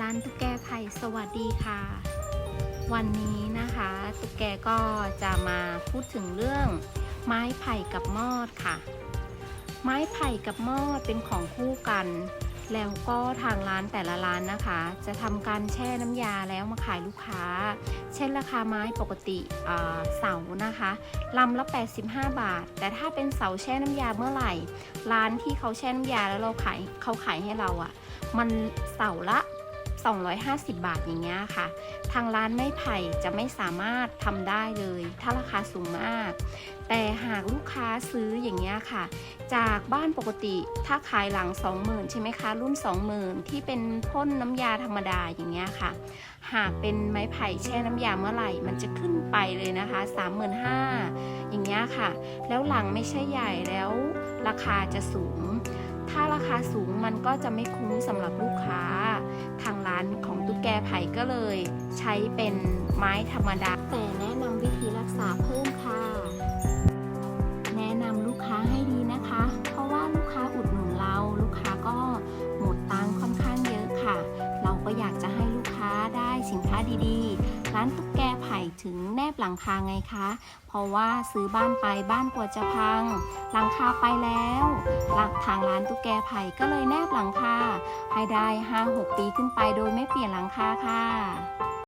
ร้านตุ๊กแกไผ่สวัสดีค่ะ วันนี้นะคะตุ๊กแกก็จะมาพูดถึงเรื่อง ไม้ไผ่กับมอดค่ะ ไม้ไผ่กับมอดเป็นของคู่กัน แล้วก็ทางร้านแต่ละร้านนะคะ จะทำการแช่น้ำยาแล้วมาขายลูกค้า เช่นราคาไม้ปกติเสานะคะลำละ 85 บาท แต่ถ้าเป็นเสาแช่น้ำยาเมื่อไหร่ ร้านที่เขาแช่น้ำยาแล้วเราขายเขาขายให้เราอะ่ะมันเสาละ 250 บาทอย่างเงี้ยค่ะ ทางร้านไม้ไผ่จะไม่สามารถทำได้เลย ถ้าราคาสูงมาก แต่หากลูกค้าซื้ออย่างเงี้ยค่ะ จากบ้านปกติถ้าขายหลัง 20,000 ใช่ไหมคะ รุ่น 20,000 ที่เป็นพ่นน้ำยาธรรมดาอย่างเงี้ยค่ะ หากเป็นไม้ไผ่แช่น้ำยาเมื่อไหร่ มันจะขึ้นไปเลยนะคะ 35,000อย่างเงี้ยค่ะ แล้วหลังไม่ใช่ใหญ่แล้วราคาจะสูง ถ้าราคาสูงมันก็จะไม่คุ้มสำหรับลูกค้า แกไผ่ก็เลยใช้เป็นไม้ธรรมดา แต่แนะนำวิธีรักษาเพิ่มค่ะ แนะนำลูกค้าให้ดีนะคะ เพราะว่าลูกค้าอุดหนุนเรา ลูกค้าก็หมดตังค่อนข้างเยอะค่ะ เราก็อยากจะให้ลูกค้าได้สินค้าดีๆ ร้านตุ๊ก ถึงแนบหลังคาไงคะ เพราะว่าซื้อบ้านไปบ้านกลัวจะพัง หลังคาไปแล้วหลักทางร้านตุ๊กแกไผ่ก็เลยแนบหลังคาให้ได้ 5-6 ปีขึ้นไปโดยไม่เปลี่ยนหลังคาค่ะ